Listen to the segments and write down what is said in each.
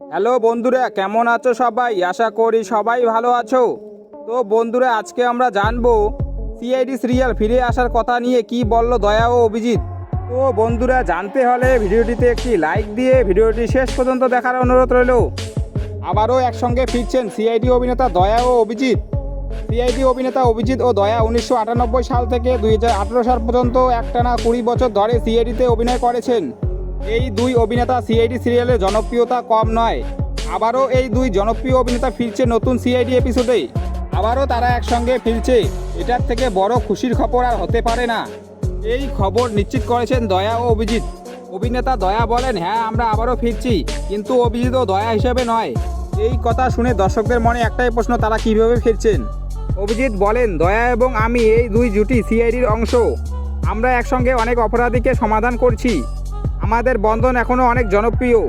Hello বন্ধুরা, কেমন আছো সবাই? আশা করি সবাই ভালো আছো। তো বন্ধুরা, আজকে আমরা জানব সিআইডি সিরিয়াল ফিরে আসার কথা নিয়ে কি বলল দয়া ও অভিজিৎ। তো বন্ধুরা, জানতে হলে ভিডিওটিতে একটি লাইক দিয়ে ভিডিওটি শেষ পর্যন্ত দেখার অনুরোধ রইল। আবারও একসঙ্গে ফিরছেন সিআইডি অভিনেতা দয়া ও অভিজিৎ। সিআইডি অভিনেতা অভিজিৎ ও দয়া উনিশশো আটানব্বই সাল থেকে দুই হাজার আঠেরো সাল পর্যন্ত একটানা কুড়ি বছর ধরে সিআইডিতে অভিনয় করেছেন। এই দুই অভিনেতা সিআইডি সিরিয়ালের জনপ্রিয়তা কম নয়। আবারও এই দুই জনপ্রিয় অভিনেতা ফিরছে নতুন সিআইডি এপিসোডে আবারও তারা একসঙ্গে ফিরছে। এটার থেকে বড় খুশির খবর আর হতে পারে না। এই খবর নিশ্চিত করেছেন দয়া ও অভিজিৎ। অভিনেতা দয়া বলেন হ্যাঁ আমরা আবারও ফিরছি। কিন্তু অভিজিৎ ও দয়া হিসেবে নয়। এই কথা শুনে দর্শকদের মনে একটাই প্রশ্ন, তারা কীভাবে ফিরছেন? অভিজিৎ বলেন, দয়া এবং আমি এই দুই জুটি সিআইডির অংশ। আমরা একসঙ্গে অনেক অপরাধীকে সমাধান করছি। আমাদের বন্ধন এখনও অনেক জনপ্রিয়।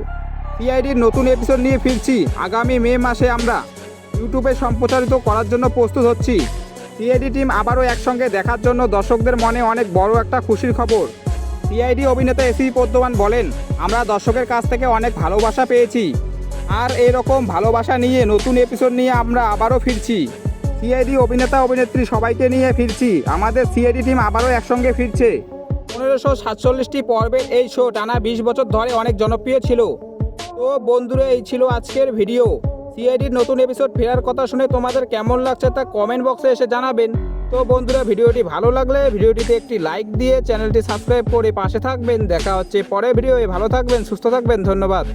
সিআইডির নতুন এপিসোড নিয়ে ফিরছি। আগামী মে মাসে আমরা ইউটিউবে সম্প্রচারিত করার জন্য প্রস্তুত হচ্ছি। সিআইডি টিম আবারও একসঙ্গে দেখার জন্য দর্শকদের মনে অনেক বড় একটা খুশির খবর। সিআইডি অভিনেতা এসি পদ্মবান বলেন, আমরা দর্শকের কাছ থেকে অনেক ভালোবাসা পেয়েছি। আর এরকম ভালোবাসা নিয়ে নতুন এপিসোড নিয়ে আমরা আবারও ফিরছি। সিআইডি অভিনেতা, অভিনেত্রী সবাইকে নিয়ে ফিরছি। আমাদের সিআইডি টিম আবারও একসঙ্গে ফিরছে। পনেরোশো সাতচল্লিশটি পর্বের এই শো টানা বিশ বছর ধরে অনেক জনপ্রিয় ছিল। তো বন্ধুরা, এই ছিল আজকের ভিডিও। সিআইডির নতুন এপিসোড ফেরার কথা শুনে তোমাদের কেমন লাগছে তা কমেন্ট বক্সে এসে জানাবেন। তো বন্ধুরা, ভিডিওটি ভালো লাগলে ভিডিওটিতে একটি লাইক দিয়ে চ্যানেলটি সাবস্ক্রাইব করে পাশে থাকবেন। দেখা হচ্ছে পরে ভিডিওয়ে। ভালো থাকবেন, সুস্থ থাকবেন, ধন্যবাদ।